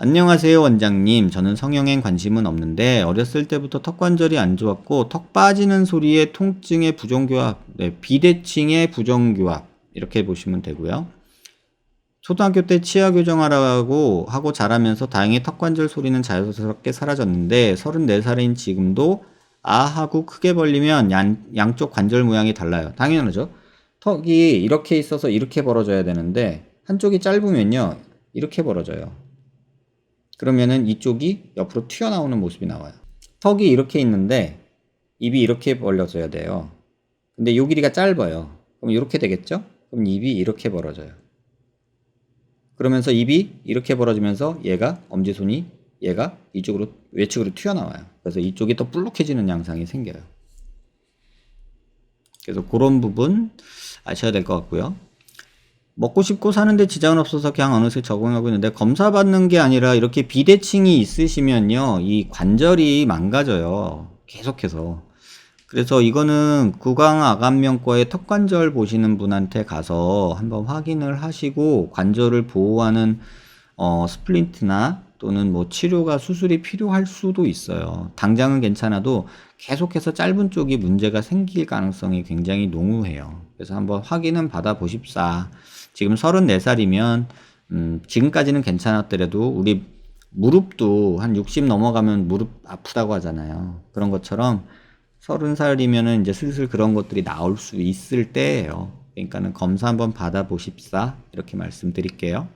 안녕하세요 원장님. 저는 성형엔 관심은 없는데 어렸을 때부터 턱 관절이 안 좋았고 턱 빠지는 소리에 통증의 부정교합, 네, 비대칭의 부정교합 이렇게 보시면 되고요. 초등학교 때 치아 교정하라고 하고 자라면서 다행히 턱 관절 소리는 자연스럽게 사라졌는데 34살인 지금도 아 하고 크게 벌리면 양, 양쪽 관절 모양이 달라요. 당연하죠. 턱이 이렇게 있어서 이렇게 벌어져야 되는데 한쪽이 짧으면요. 이렇게 벌어져요. 그러면은 이쪽이 옆으로 튀어나오는 모습이 나와요. 턱이 이렇게 있는데 입이 이렇게 벌려져야 돼요. 근데 요 길이가 짧아요. 그럼 이렇게 되겠죠? 그럼 입이 이렇게 벌어져요. 그러면서 입이 이렇게 벌어지면서 얘가 엄지손이 얘가 이쪽으로 외측으로 튀어나와요. 그래서 이쪽이 더 불룩해지는 양상이 생겨요. 그래서 그런 부분 아셔야 될 것 같고요. 먹고 싶고 사는데 지장은 없어서 그냥 어느새 적응하고 있는데 검사 받는 게 아니라 이렇게 비대칭이 있으시면요 이 관절이 망가져요 계속해서. 그래서 이거는 구강아간명과의 턱관절 보시는 분한테 가서 한번 확인을 하시고 관절을 보호하는 어, 스플린트나 또는 뭐 치료가 수술이 필요할 수도 있어요. 당장은 괜찮아도 계속해서 짧은 쪽이 문제가 생길 가능성이 굉장히 농후해요. 그래서 한번 확인은 받아 보십사. 지금 34살이면 음, 지금까지는 괜찮았더라도 우리 무릎도 한 60 넘어가면 무릎 아프다고 하잖아요. 그런 것처럼 30살이면은 이제 슬슬 그런 것들이 나올 수 있을 때예요. 그러니까는 검사 한번 받아 보십사. 이렇게 말씀드릴게요.